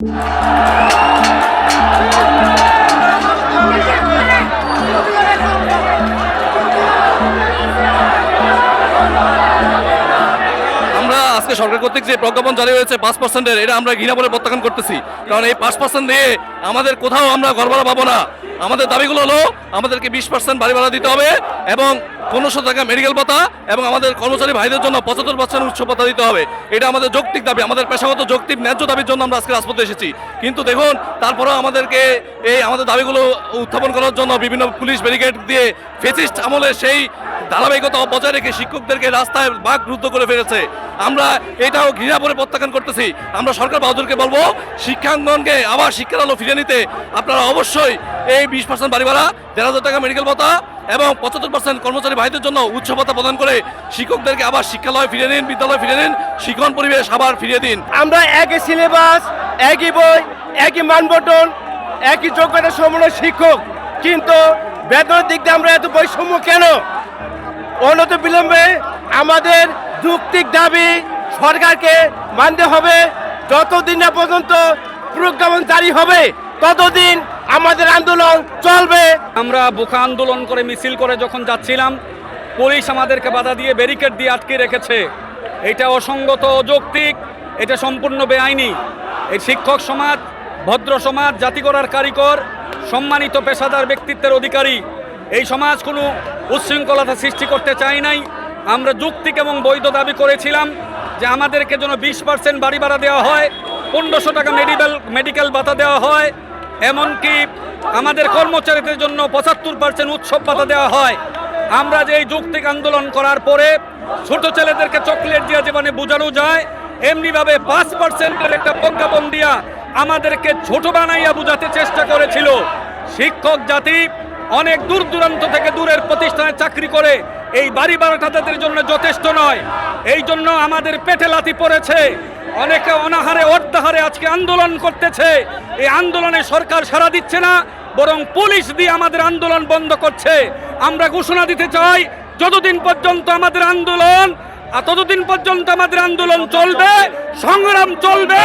আজকে সরকার কর্তৃক যে প্রজ্ঞাপন জারি হয়েছে পাঁচ পার্সেন্টের এটা আমরা ঘৃণা বলে প্রত্যাখ্যান করতেছি। কারণ এই পাঁচ পার্সেন্ট দিয়ে আমাদের কোথাও আমরা ভাড়া পাবো না। আমাদের দাবিগুলো হলো, আমাদেরকে বিশ পার্সেন্ট বাড়ি ভাড়া দিতে হবে এবং পনেরোশো টাকা মেডিকেল পাতা এবং আমাদের কর্মচারী ভাইদের জন্য পঁচাত্তর পার্সেন্ট উচ্চ পাতা দিতে হবে। এটা আমাদের যৌক্তিক দাবি, আমাদের পেশাগত যৌক্তিক ন্যায্য দাবির জন্য আমরা আজকে রাজপথে এসেছি। কিন্তু দেখুন, তারপরেও আমাদেরকে এই আমাদের দাবিগুলো উত্থাপন করার জন্য বিভিন্ন পুলিশ ব্যারিকেড দিয়ে ফেসিস্ট আমলে সেই ধারাবাহিকতা বজায় রেখে শিক্ষকদেরকে রাস্তায় বাঘ রুদ্ধ করে ফেলেছে। আমরা এটাও ঘৃণা করে প্রত্যাখ্যান করতেছি। আমরা সরকার বাহাদুরকে বলব, শিক্ষাঙ্গনকে আবার শিক্ষার আলো ফিরে নিতে আপনারা অবশ্যই এই বিশ পার্সেন্ট বাড়ি ভাড়া দেড় হাজার টাকা মেডিকেল ভাতা এবং পঁচাত্তর পার্সেন্ট কর্মচারী ভাইদের জন্য উচ্চ ভাতা প্রদান করে শিক্ষকদেরকে আবার শিক্ষালয় ফিরে নিন, বিদ্যালয় ফিরে নিন, শিক্ষণ পরিবেশ আবার ফিরিয়ে দিন। আমরা একই সিলেবাস একই বই, একই মানবটন একই যোগ্যতা সম্পন্ন শিক্ষক, কিন্তু বেতনের দিক দিয়ে আমরা এত বৈষম্য কেন? অনত বিলম্বে আমাদের যুক্তিক দাবি সরকারকে মানতে হবে। যতদিন না পর্যন্ত প্রজ্ঞাপন জারি হবে, ততদিন আমাদের আন্দোলন চলবে। আমরা বুকা আন্দোলন করে মিছিল করে যখন যাচ্ছিলাম, পুলিশ আমাদেরকে বাধা দিয়ে ব্যারিকেড দিয়ে আটকে রেখেছে। এটা অসঙ্গত, অযৌক্তিক, এটা সম্পূর্ণ বেআইনি। এই শিক্ষক সমাজ, ভদ্র সমাজ, জাতি গড়ার কারিগর, সম্মানিত পেশাদার ব্যক্তিত্বের অধিকারী এই সমাজ কোনো উচ্ছৃঙ্খলতা সৃষ্টি করতে চাই নাই। আমরা যুক্তিক এবং বৈধ দাবি করেছিলাম যে আমাদেরকে যেন বিশ পার্সেন্ট বাড়ি ভাড়া দেওয়া হয়, পনেরোশো টাকা মেডিকেল মেডিকেল ভাতা দেওয়া হয়, এমনকি আমাদের কর্মচারীদের জন্য পঁচাত্তর পার্সেন্ট উৎসব ভাতা দেওয়া হয়। আমরা যে এই যৌক্তিক আন্দোলন করার পরে ছোট ছেলেদেরকে চকলেট দিয়ে যেভাবে বোঝানো যায়, এমনিভাবে পাঁচ পার্সেন্টের একটা প্রজ্ঞাপন দিয়া আমাদেরকে ছোট বানাইয়া বোঝাতে চেষ্টা করেছিল। শিক্ষক জাতি অনেক দূর দূরান্ত থেকে দূরের প্রতিষ্ঠানে চাকরি করে এই বাড়ি ভাড়াটা তাদের জন্য যথেষ্ট নয়। এই জন্য আমাদের পেটে লাথি পড়েছে। অনেকে অনাহারে অর্ধাহারে আজকে আন্দোলন করতেছে। এই আন্দোলনে সরকার সাড়া দিচ্ছে না বরং পুলিশ দিয়ে আমাদের আন্দোলন বন্ধ করছে। আমরা ঘোষণা দিতে চাই যতদিন পর্যন্ত আমাদের আন্দোলন আর ততদিন পর্যন্ত আমাদের আন্দোলন চলবে সংগ্রাম চলবে।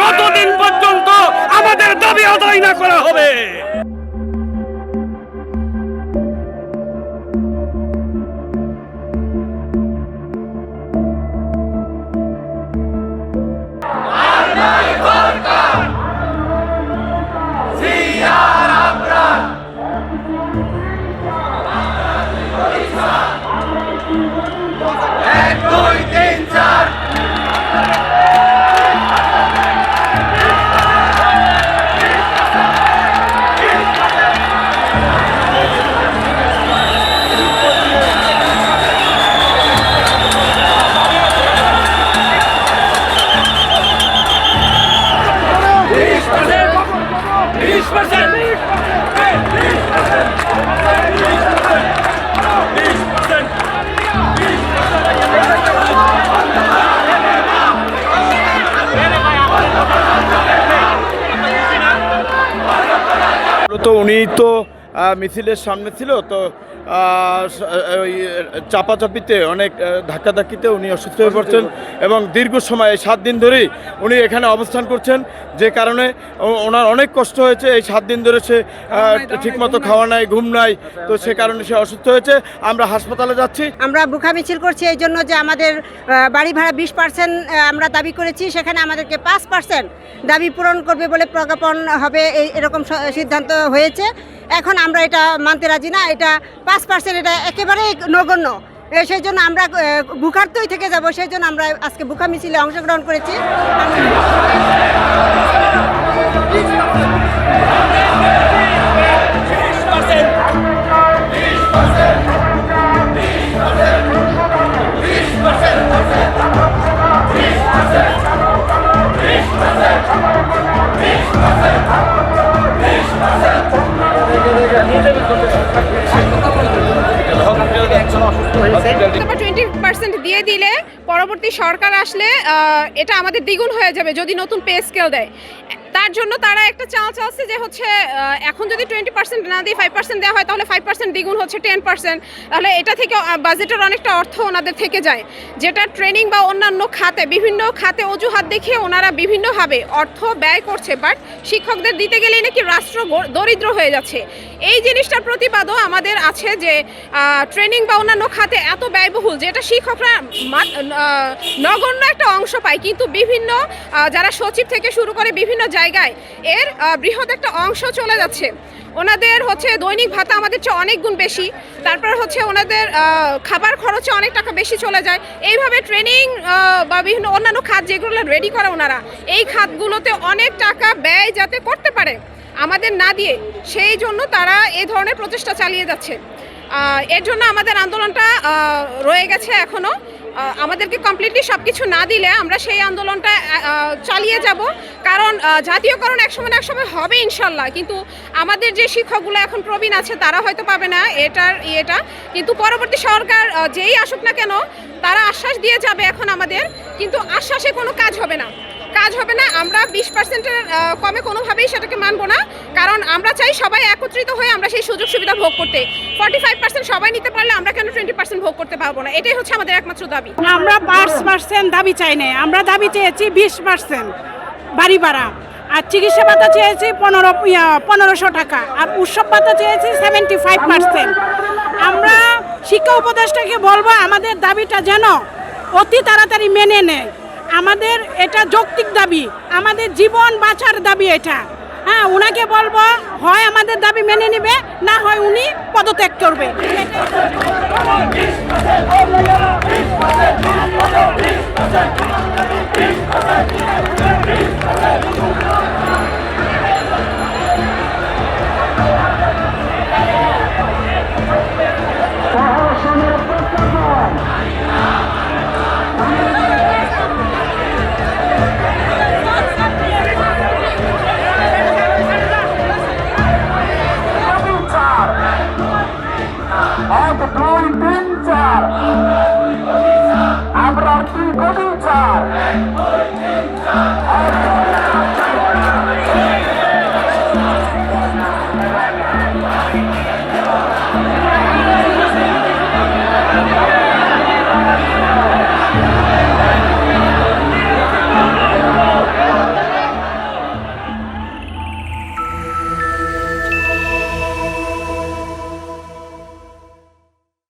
যতদিন পর্যন্ত আমাদের দাবি আদায় না করা হবে। তো উনি তো মিছিলের সামনে ছিল তো ওই চাপাচাপিতে অনেক ধাক্কাধাক্কিতে উনি অসুস্থ হয়ে পড়ছেন এবং দীর্ঘ সময় এই সাত দিন ধরেই উনি এখানে অবস্থান করছেন যে কারণে ওনার অনেক কষ্ট হয়েছে এই সাত দিন ধরে সে ঠিকমতো খাওয়া নাই ঘুম নাই তো সে কারণে সে অসুস্থ হয়েছে। আমরা হাসপাতালে যাচ্ছি। আমরা বুখা মিছিল করছি এই জন্য যে আমাদের বাড়ি ভাড়া বিশ পার্সেন্ট আমরা দাবি করেছি সেখানে আমাদেরকে পাঁচ পার্সেন্ট দাবি পূরণ করবে বলে প্রজ্ঞাপন হবে এই এরকম সিদ্ধান্ত হয়েছে। এখন আমরা এটা মানতে রাজি না, এটা পাঁচ পার্সেন্ট এটা একেবারেই নগণ্য। সেই জন্য আমরা বুকার্তই থেকে যাব সেই জন্য আমরা আজকে বুকা মিছিলে অংশগ্রহণ করেছি। টোয়েন্টি পার্সেন্ট দিয়ে দিলে পরবর্তী সরকার আসলে আহ, এটা আমাদের দ্বিগুণ হয়ে যাবে যদি নতুন পে স্কেল দেয়। তার জন্য তারা একটা চান্স আছে যে হচ্ছে এখন যদি টোয়েন্টি পার্সেন্ট না দিয়ে ফাইভ পার্সেন্ট দেওয়া হয়, তাহলে ফাইভ পার্সেন্ট দ্বিগুণ হচ্ছে টেন পার্সেন্ট তাহলে এটা থেকে বাজেটের অনেকটা অর্থ ওনাদের থেকে যায়। যেটা ট্রেনিং বা অন্যান্য খাতে, বিভিন্ন খাতে অজুহাত দেখিয়ে ওনারা বিভিন্নভাবে অর্থ ব্যয় করছে বাট শিক্ষকদের দিতে গেলেই নাকি রাষ্ট্র দরিদ্র হয়ে যাচ্ছে। এই জিনিসটার প্রতিবাদও আমাদের আছে যে ট্রেনিং বা অন্যান্য খাতে এত ব্যয়বহুল, যেটা শিক্ষকরা নগণ্য একটা অংশ পায়। কিন্তু বিভিন্ন যারা সচিব থেকে শুরু করে বিভিন্ন জায়গায় এর বৃহৎ একটা অংশ চলে যাচ্ছে। ওনাদের হচ্ছে দৈনিক ভাতা আমাদের চেয়ে অনেক গুণ বেশি। তারপর হচ্ছে ওনাদের খাবার খরচে অনেক টাকা বেশি চলে যায়। এইভাবে ট্রেনিং বা বিভিন্ন অন্যান্য খাত যেগুলো রেডি করে ওনারা এই খাতগুলোতে অনেক টাকা ব্যয় যাতে করতে পারে। আমাদের না দিয়ে সেই জন্য তারা এই ধরনের প্রচেষ্টা চালিয়ে যাচ্ছে। এর জন্য আমাদের আন্দোলনটা রয়ে গেছে এখনও। আহ, আমাদেরকে কমপ্লিটলি সব কিছু না দিলে আমরা সেই আন্দোলনটা চালিয়ে যাব। কারণ জাতীয়করণ একসময় না একসময় হবে ইনশাল্লাহ। কিন্তু আমাদের যে শিক্ষকগুলো এখন প্রবীণ আছে, তারা হয়তো পাবে না এটার ইয়েটা। কিন্তু পরবর্তী সরকার যেই আসুক না কেন, তারা আশ্বাস দিয়ে যাবে এখন আমাদের। কিন্তু আশ্বাসে কোনো কাজ হবে না। কাজ হবে না, আমরা বিশ পার্সেন্টের কমে কোনোভাবেই সেটাকে মানবো না। কারণ আমরা চাই সবাই একত্রিত হয়ে আমরা সেই সুযোগ সুবিধা ভোগ করতে। ফর্টি ফাইভ পার্সেন্ট সবাই নিতে পারলে আমরা কেন টোয়েন্টি পার্সেন্ট ভোগ করতে পারব না? এটাই হচ্ছে আমাদের একমাত্র দাবি। আমরা পাঁচ পার্সেন্ট দাবি চাই নাই। আমরা দাবি চেয়েছি বিশ পার্সেন্ট বাড়ি ভাড়া। আর চিকিৎসা ভাতা চেয়েছি পনেরো পনেরোশো টাকা। আর উৎসব ভাতা চেয়েছি সেভেন্টি ফাইভ পার্সেন্ট আমরা শিক্ষা উপদেষ্টাকে বলব, আমাদের দাবিটা যেন অতি তাড়াতাড়ি মেনে নেয়। আমাদের এটা যৌক্তিক দাবি, আমাদের জীবন বাঁচার দাবি এটা। হ্যাঁ ওনাকে বলব, হয় আমাদের দাবি মেনে নেবে, না হয় উনি পদত্যাগ করবে। God.